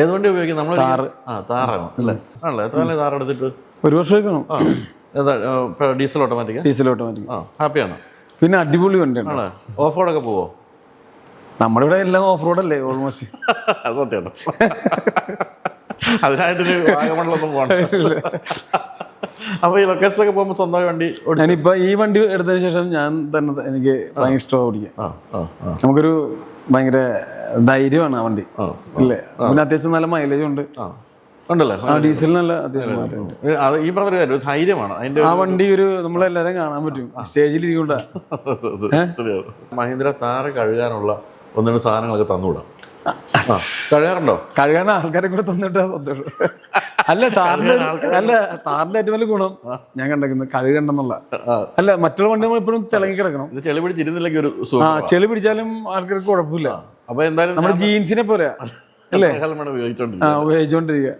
ഏത് വണ്ടി ഉപയോഗിക്കും നമ്മൾ താറ്. ആ താറാണ് അല്ലേ? ആണല്ലേ? എത്ര നാളെ താറ് എടുത്തിട്ട്? ഒരു വർഷം ആ. ഏതാ ഡീസൽ ഓട്ടോമാറ്റിക് ഡീസൽ ഓട്ടോമാറ്റിക്. ആ ഹാപ്പിയാണ് പിന്നെ അടിപൊളി വണ്ടിയാണ്. ആണല്ലേ ഓഫ് റോഡൊക്കെ പോവോ? നമ്മുടെ ഇവിടെ എല്ലാം ഓഫ് റോഡ് അല്ലേ ഓൾമോസ്റ്റ് അതിനായിട്ട് അതിനായിട്ടൊരു വാഗമണിലൊന്നും പോകണ്ട. അപ്പൊ ഈ ലൊക്കേഷനിലൊക്കെ പോകുമ്പോൾ സ്വന്തമായി വണ്ടി ഞാനിപ്പോ ഈ വണ്ടി എടുത്തതിന് ശേഷം ഞാൻ തന്നെ എനിക്ക് ഭയങ്കര ഇഷ്ടമാണ് ഓടിക്കാൻ. നമുക്കൊരു ഭയങ്കര ധൈര്യമാണ് ആ വണ്ടി. ഇല്ലേ? പിന്നെ അത്യാവശ്യം നല്ല മൈലേജ് ഉണ്ട്. ഉണ്ടല്ലേ. ഡീസലിന് നല്ല അത്യാവശ്യം ഈ പറഞ്ഞ കാര്യം ധൈര്യമാണ്. അതിന്റെ ആ വണ്ടി ഒരു നമ്മളെല്ലാരും കാണാൻ പറ്റും. സ്റ്റേജിൽ ഇരിക്കണ്ട. മഹീന്ദ്ര താറ് കഴുകാനുള്ള ഒന്ന് രണ്ട് സാധനങ്ങളൊക്കെ തന്നുകൂടാ കഴുകാറുണ്ടോ? കഴുകാൻ ആൾക്കാരെ കൂടെ തന്നിട്ടാ സന്തോഷം അല്ല താറിന്റെ അല്ല താറിന്റെ ഏറ്റവും വലിയ ഗുണം. ഞാൻ കണ്ടേക്കുന്നത് കളി കണ്ടെന്നുള്ള. അല്ല മറ്റുള്ള വണ്ടി നമ്മൾ എപ്പോഴും തിളങ്ങി കിടക്കണം. ചെളി പിടിച്ചിരുന്നില്ലെങ്കിൽ ഒരു ആ ചെളി പിടിച്ചാലും ആൾക്കാർക്ക് കുഴപ്പമില്ല. അപ്പൊ എന്തായാലും നമ്മുടെ ജീൻസിനെ പോലെ അല്ലേ? ഉപയോഗിച്ചോണ്ടിരിക്കുക.